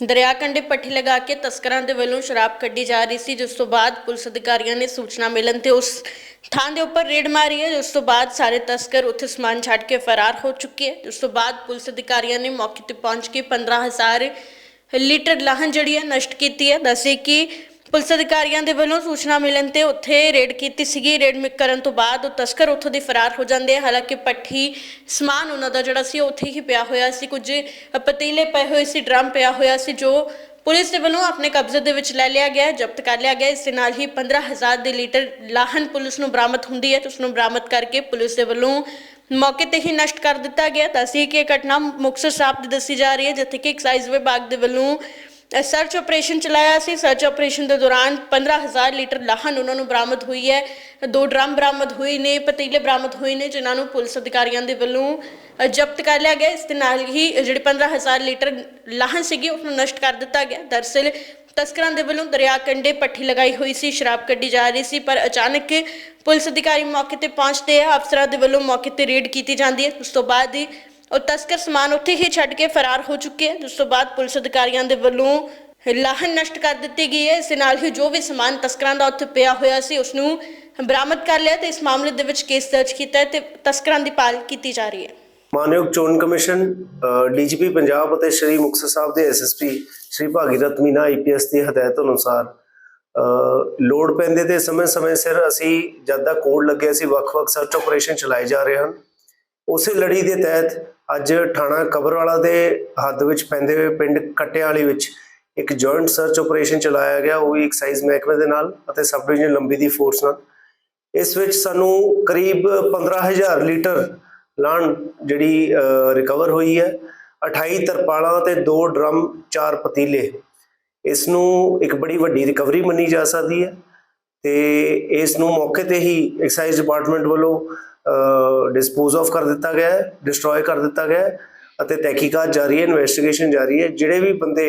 ਦਰਿਆ ਕੰਢੇ ਪੱਠੀ ਲਗਾ ਕੇ ਤਸਕਰਾਂ ਦੇ ਵੱਲੋਂ ਸ਼ਰਾਬ ਕੱਢੀ ਜਾ ਰਹੀ ਸੀ, ਜਿਸ ਤੋਂ ਬਾਅਦ ਪੁਲਿਸ ਅਧਿਕਾਰੀਆਂ ਨੇ ਸੂਚਨਾ ਮਿਲਣ ਤੇ ਉਸ ਥਾਂ ਦੇ ਉੱਪਰ ਰੇਡ ਮਾਰੀ ਹੈ, ਜਿਸ ਤੋਂ ਬਾਅਦ ਸਾਰੇ ਤਸਕਰ ਉੱਥੇ ਸਮਾਨ ਛੱਡ ਕੇ ਫਰਾਰ ਹੋ ਚੁੱਕੇ ਹੈ। ਜਿਸ ਤੋਂ ਬਾਅਦ ਪੁਲਿਸ ਅਧਿਕਾਰੀਆਂ ਨੇ ਮੌਕੇ ਤੇ ਪਹੁੰਚ ਕੇ 15000 ਲੀਟਰ ਲਾਹਨ ਜਿਹੜੀ ਹੈ, ਨਸ਼ਟ ਕੀਤੀ ਹੈ। ਦੱਸੇ ਕਿ ਪੁਲਿਸ ਅਧਿਕਾਰੀਆਂ ਦੇ ਵੱਲੋਂ ਸੂਚਨਾ ਮਿਲਣ ਤੇ ਉੱਥੇ ਰੇਡ ਕੀਤੀ ਸੀਗੀ। ਰੇਡ ਕਰਨ ਤੋਂ ਬਾਅਦ ਉਹ ਤਸਕਰ ਉੱਥੋਂ ਦੇ ਫਰਾਰ ਹੋ ਜਾਂਦੇ ਆ। ਹਾਲਾਂਕਿ ਪੱਠੀ ਸਮਾਨ ਉਹਨਾਂ ਦਾ ਜਿਹੜਾ ਸੀ, ਉਹ ਉੱਥੇ ਹੀ ਪਿਆ ਹੋਇਆ ਸੀ। ਕੁਝ ਪਤੀਲੇ ਪਏ ਹੋਏ ਸੀ, ਡਰਮ ਪਿਆ ਹੋਇਆ ਸੀ, ਜੋ ਪੁਲਿਸ ਦੇ ਵੱਲੋਂ ਆਪਣੇ ਕਬਜ਼ੇ ਦੇ ਵਿੱਚ ਲੈ ਲਿਆ ਗਿਆ, ਜ਼ਬਤ ਕਰ ਲਿਆ ਗਿਆ। ਇਸ ਦੇ ਨਾਲ ਹੀ 15000 ਦੇ ਲੀਟਰ ਲਾਹਨ ਪੁਲਿਸ ਨੂੰ ਬਰਾਮਦ ਹੁੰਦੀ ਹੈ। ਤੇ ਉਸ ਨੂੰ ਬਰਾਮਦ ਕਰਕੇ ਪੁਲਿਸ ਦੇ ਵੱਲੋਂ ਮੌਕੇ ਤੇ ਹੀ ਨਸ਼ਟ ਕਰ ਦਿੱਤਾ ਗਿਆ। ਦੱਸੀ ਕਿ ਇਹ ਘਟਨਾ ਮੁਕਤਸਰ ਸਾਹਿਬ ਦੀ ਦੱਸੀ ਜਾ ਰਹੀ ਹੈ, ਜਿੱਥੇ ਕਿ ਐਕਸਾਈਜ਼ ਵਿਭਾਗ ਦੇ ਵੱਲੋਂ ਸਰਚ ਆਪਰੇਸ਼ਨ ਚਲਾਇਆ ਸੀ। ਸਰਚ ਆਪਰੇਸ਼ਨ ਦੇ ਦੌਰਾਨ 15000 ਲੀਟਰ ਲਾਹਨ ਉਹਨਾਂ ਨੂੰ ਬਰਾਮਦ ਹੋਈ ਹੈ। ਦੋ ਡਰਮ ਬਰਾਮਦ ਹੋਏ ਨੇ, ਪਤੀਲੇ ਬਰਾਮਦ ਹੋਏ ਨੇ, ਜਿਨ੍ਹਾਂ ਨੂੰ ਪੁਲਿਸ ਅਧਿਕਾਰੀਆਂ ਦੇ ਵੱਲੋਂ ਜ਼ਬਤ ਕਰ ਲਿਆ ਗਿਆ। ਇਸ ਦੇ ਨਾਲ ਹੀ ਜਿਹੜੇ 15000 ਲੀਟਰ ਲਾਹਨ ਸੀਗੀ, ਉਸ ਨੂੰ ਨਸ਼ਟ ਕਰ ਦਿੱਤਾ ਗਿਆ। ਦਰਅਸਲ ਤਸਕਰਾਂ ਦੇ ਵੱਲੋਂ ਦਰਿਆ ਕੰਢੇ ਪੱਠੀ ਲਗਾਈ ਹੋਈ ਸੀ, ਸ਼ਰਾਬ ਕੱਢੀ ਜਾ ਰਹੀ ਸੀ, ਪਰ ਅਚਾਨਕ ਪੁਲਿਸ ਅਧਿਕਾਰੀ ਮੌਕੇ ਤੇ ਪਹੁੰਚਦੇ ਆ। ਅਫਸਰਾਂ ਦੇ ਵੱਲੋਂ ਮੌਕੇ ਤੇ ਰੇਡ ਕੀਤੀ ਜਾਂਦੀ ਹੈ। ਉਸ ਤੋਂ ਬਾਅਦ ਹੀ ਉਹ ਤਸਕਰ ਸਮਾਨ ਉੱਥੇ ਹੀ ਛੱਡ ਕੇ ਫਰਾਰ ਹੋ ਚੁੱਕੇ ਹਨ। ਜਿਸ ਤੋਂ ਬਾਅਦ ਪੁਲਿਸ ਅਧਿਕਾਰੀਆਂ ਦੇ ਵੱਲੋਂ ਲਾਹਨ ਨਸ਼ਟ ਕਰ ਦਿੱਤੀ ਗਈ ਹੈ। ਇਸ ਨਾਲ ਹੀ ਜੋ ਵੀ ਸਮਾਨ ਤਸਕਰਾਂ ਦਾ ਉੱਥੇ ਪਿਆ ਹੋਇਆ ਸੀ ਉਸ ਨੂੰ ਬਰਾਮਦ ਕਰ ਲਿਆ ਤੇ ਇਸ ਮਾਮਲੇ ਦੇ ਵਿੱਚ ਕੇਸ ਦਰਜ ਕੀਤਾ ਹੈ ਤੇ ਤਸਕਰਾਂ ਦੀ ਭਾਲ ਕੀਤੀ ਜਾ ਰਹੀ ਹੈ। ਮਾਨਯੋਗ ਚੋਣ ਕਮਿਸ਼ਨ ਡੀਜੀਪੀ ਪੰਜਾਬ ਅਤੇ ਸ਼੍ਰੀ ਮੁਕਤਸਰ ਸਾਹਿਬ ਦੇ ਐਸਐਸਪੀ ਸ਼੍ਰੀ ਭਾਗੀਰਥ ਮੀਨਾ ਆਈਪੀਐਸ ਦੀ ਹਦਾਇਤ ਅਨੁਸਾਰ ਅ, ਲੋੜ ਪੈਂਦੇ ਤੇ ਸਮੇਂ-ਸਮੇਂ ਸਿਰ ਅਸੀਂ ਜਦ ਦਾ ਕੋਡ ਲੱਗਿਆ ਸੀ ਵੱਖ-ਵੱਖ ਸਰਚ ਆਪਰੇਸ਼ਨ ਚਲਾਏ ਜਾ ਰਹੇ ਹਨ। ਉਸੇ ਲੜੀ ਦੇ ਤਹਿਤ ਅੱਜ ਥਾਣਾ ਕਬਰਵਾਲਾ ਦੇ ਹੱਦ ਵਿੱਚ ਪੈਂਦੇ ਹੋਏ ਪਿੰਡ ਕਟਿਆਲੀ ਵਿੱਚ ਇੱਕ ਜੁਆਇੰਟ ਸਰਚ ਆਪਰੇਸ਼ਨ ਚਲਾਇਆ ਗਿਆ, ਉਹ ਵੀ ਐਕਸਾਈਜ਼ ਮਹਿਕਮੇ ਦੇ ਨਾਲ ਅਤੇ ਸਬ ਡਿਵੀਜ਼ਨ ਲੰਬੀ ਦੀ ਫੋਰਸ ਨਾਲ। ਇਸ ਵਿੱਚ ਸਾਨੂੰ ਕਰੀਬ 15000 ਲੀਟਰ ਲਾਣ ਜਿਹੜੀ ਰਿਕਵਰ ਹੋਈ ਹੈ। 28 ਤਰਪਾਲਾਂ ਤੇ 2 ਡਰਮ 4 ਪਤੀਲੇ। ਇਸ ਨੂੰ ਇੱਕ ਬੜੀ ਵੱਡੀ ਰਿਕਵਰੀ ਮੰਨੀ ਜਾ ਸਕਦੀ ਹੈ ਤੇ ਇਸ ਨੂੰ ਮੌਕੇ ਤੇ ਹੀ ਐਕਸਾਈਜ਼ ਡਿਪਾਰਟਮੈਂਟ ਵੱਲੋਂ ਡਿਸਪੋਜ਼ ਆਫ ਕਰ ਦਿੱਤਾ ਗਿਆ ਹੈ ਡਿਸਟਰੋਏ ਕਰ ਦਿੱਤਾ ਗਿਆ ਹੈ ਅਤੇ ਤਹਿਕੀਕਾਤ ਜਾਰੀ ਹੈ ਇਨਵੈਸਟੀਗੇਸ਼ਨ ਜਾਰੀ ਹੈ। ਜਿਹੜੇ ਵੀ ਬੰਦੇ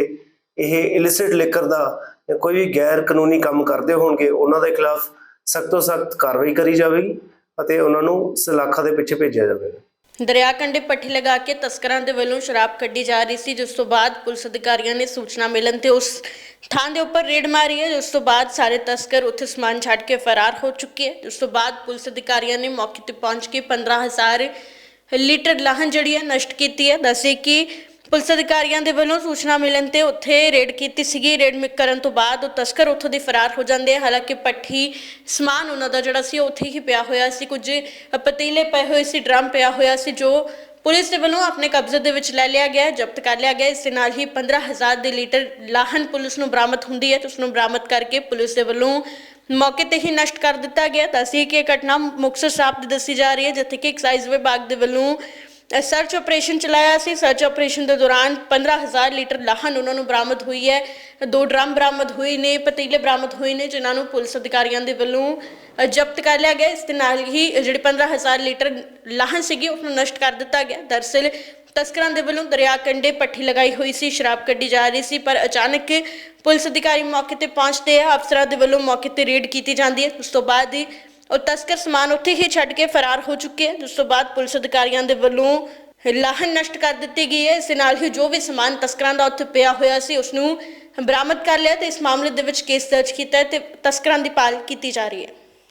ਇਹ ਇਲਿਸਿਟ ਲਿਕਰ ਦਾ ਜਾਂ ਕੋਈ ਵੀ ਗੈਰ ਕਾਨੂੰਨੀ ਕੰਮ ਕਰਦੇ ਹੋਣਗੇ, ਉਹਨਾਂ ਦੇ ਖਿਲਾਫ ਸਖਤ ਤੋਂ ਸਖਤ ਕਾਰਵਾਈ ਕਰੀ ਜਾਵੇਗੀ ਅਤੇ ਉਹਨਾਂ ਨੂੰ ਸਲਾਖਾਂ ਦੇ ਪਿੱਛੇ ਭੇਜਿਆ ਜਾਵੇਗਾ। ਦਰਿਆ ਕੰਢੇ ਪੱਠੀ ਲਗਾ ਕੇ ਤਸਕਰਾਂ ਦੇ ਵੱਲੋਂ ਸ਼ਰਾਬ ਕੱਢੀ ਜਾ ਰਹੀ ਸੀ, ਜਿਸ ਤੋਂ ਬਾਅਦ ਪੁਲਿਸ ਅਧਿਕਾਰੀਆਂ ਨੇ ਸੂਚਨਾ ਮਿਲਣ ਤੇ ਉਸ ਥਾਂ ਦੇ ਉੱਪਰ ਰੇਡ ਮਾਰੀ ਹੈ, ਜਿਸ ਤੋਂ ਬਾਅਦ ਸਾਰੇ ਤਸਕਰ ਉੱਥੇ ਸਮਾਨ ਛੱਡ ਕੇ ਫਰਾਰ ਹੋ ਚੁੱਕੇ ਹੈ। ਜਿਸ ਤੋਂ ਬਾਅਦ ਪੁਲਿਸ ਅਧਿਕਾਰੀਆਂ ਨੇ ਮੌਕੇ ਤੇ ਪਹੁੰਚ ਕੇ 15000 ਲੀਟਰ ਲਾਹਨ ਜਿਹੜੀ ਹੈ, ਨਸ਼ਟ ਕੀਤੀ ਹੈ। ਦੱਸੇ ਕਿ ਪੁਲਿਸ ਅਧਿਕਾਰੀਆਂ ਦੇ ਵੱਲੋਂ ਸੂਚਨਾ ਮਿਲਣ ਤੇ ਉੱਥੇ ਰੇਡ ਕੀਤੀ ਸੀਗੀ। ਰੇਡ ਕਰਨ ਤੋਂ ਬਾਅਦ ਉਹ ਤਸਕਰ ਉੱਥੋਂ ਦੇ ਫਰਾਰ ਹੋ ਜਾਂਦੇ ਆ। ਹਾਲਾਂਕਿ ਪੱਠੀ ਸਮਾਨ ਉਹਨਾਂ ਦਾ ਜਿਹੜਾ ਸੀ ਉੱਥੇ ਹੀ ਪਿਆ ਹੋਇਆ ਸੀ। ਕੁਝ ਪਤੀਲੇ ਪਏ ਹੋਏ ਸੀ, ਡਰਮ ਪਿਆ ਹੋਇਆ ਸੀ, ਜੋ ਪੁਲਿਸ ਦੇ ਵੱਲੋਂ ਆਪਣੇ ਕਬਜ਼ੇ ਦੇ ਵਿੱਚ ਲੈ ਲਿਆ ਗਿਆ, ਜ਼ਬਤ ਕਰ ਲਿਆ ਗਿਆ। ਇਸ ਦੇ ਨਾਲ ਹੀ 15000 ਦੇ ਲੀਟਰ ਲਾਹਨ ਪੁਲਿਸ ਨੂੰ ਬਰਾਮਦ ਹੁੰਦੀ ਹੈ। ਤੇ ਉਸ ਨੂੰ ਬਰਾਮਦ ਕਰਕੇ ਪੁਲਿਸ ਦੇ ਵੱਲੋਂ ਮੌਕੇ ਤੇ ਹੀ ਨਸ਼ਟ ਕਰ ਦਿੱਤਾ ਗਿਆ। ਦੱਸੀ ਕਿ ਇਹ ਘਟਨਾ ਮੁਕਤਸਰ ਸਾਹਿਬ ਦੀ ਦੱਸੀ ਜਾ ਰਹੀ ਹੈ, ਜਿੱਥੇ ਕਿ ਐਕਸਾਈਜ਼ ਵਿਭਾਗ ਦੇ ਵੱਲੋਂ ਸਰਚ ਆਪਰੇਸ਼ਨ ਚਲਾਇਆ ਸੀ। ਸਰਚ ਆਪਰੇਸ਼ਨ ਦੇ ਦੌਰਾਨ 15000 ਲੀਟਰ ਲਾਹਨ ਉਹਨਾਂ ਨੂੰ ਬਰਾਮਦ ਹੋਈ ਹੈ। ਦੋ ਡਰਮ ਬਰਾਮਦ ਹੋਏ ਨੇ, ਪਤੀਲੇ ਬਰਾਮਦ ਹੋਏ ਨੇ, ਜਿਨ੍ਹਾਂ ਨੂੰ ਪੁਲਿਸ ਅਧਿਕਾਰੀਆਂ ਦੇ ਵੱਲੋਂ ਜ਼ਬਤ ਕਰ ਲਿਆ ਗਿਆ। ਇਸ ਦੇ ਨਾਲ ਹੀ ਜਿਹੜੇ 15000 ਲੀਟਰ ਲਾਹਨ ਸੀਗੀ, ਉਸ ਨੂੰ ਨਸ਼ਟ ਕਰ ਦਿੱਤਾ ਗਿਆ। ਦਰਅਸਲ ਤਸਕਰਾਂ ਦੇ ਵੱਲੋਂ ਦਰਿਆ ਕੰਢੇ ਪੱਠੀ ਲਗਾਈ ਹੋਈ ਸੀ, ਸ਼ਰਾਬ ਕੱਢੀ ਜਾ ਰਹੀ ਸੀ, ਪਰ ਅਚਾਨਕ ਪੁਲਿਸ ਅਧਿਕਾਰੀ ਮੌਕੇ ਤੇ ਪਹੁੰਚਦੇ ਆ। ਅਫਸਰਾਂ ਦੇ ਵੱਲੋਂ ਮੌਕੇ ਤੇ ਰੇਡ ਕੀਤੀ ਜਾਂਦੀ ਹੈ। ਉਸ ਤੋਂ ਬਾਅਦ ਹੀ ਉਹ ਤਸਕਰ ਸਮਾਨ ਉੱਥੇ ਹੀ ਛੱਡ ਕੇ ਫਰਾਰ ਹੋ ਚੁੱਕੇ ਹਨ। ਜਿਸ ਤੋਂ ਬਾਅਦ ਪੁਲਿਸ ਅਧਿਕਾਰੀਆਂ ਦੇ ਵੱਲੋਂ ਲਾਹਨ ਨਸ਼ਟ ਕਰ ਦਿੱਤੀ ਗਈ ਹੈ। ਇਸ ਦੇ ਨਾਲ ਹੀ ਜੋ ਵੀ ਸਮਾਨ ਤਸਕਰਾਂ ਦਾ ਉੱਥੇ ਪਿਆ ਹੋਇਆ ਸੀ ਉਸ ਨੂੰ ਬਰਾਮਦ ਕਰ ਲਿਆ ਤੇ ਇਸ ਮਾਮਲੇ ਦੇ ਵਿੱਚ ਕੇਸ ਦਰਜ ਕੀਤਾ ਹੈ ਤੇ ਤਸਕਰਾਂ ਦੀ ਪਾਲ ਕੀਤੀ ਜਾ ਰਹੀ ਹੈ।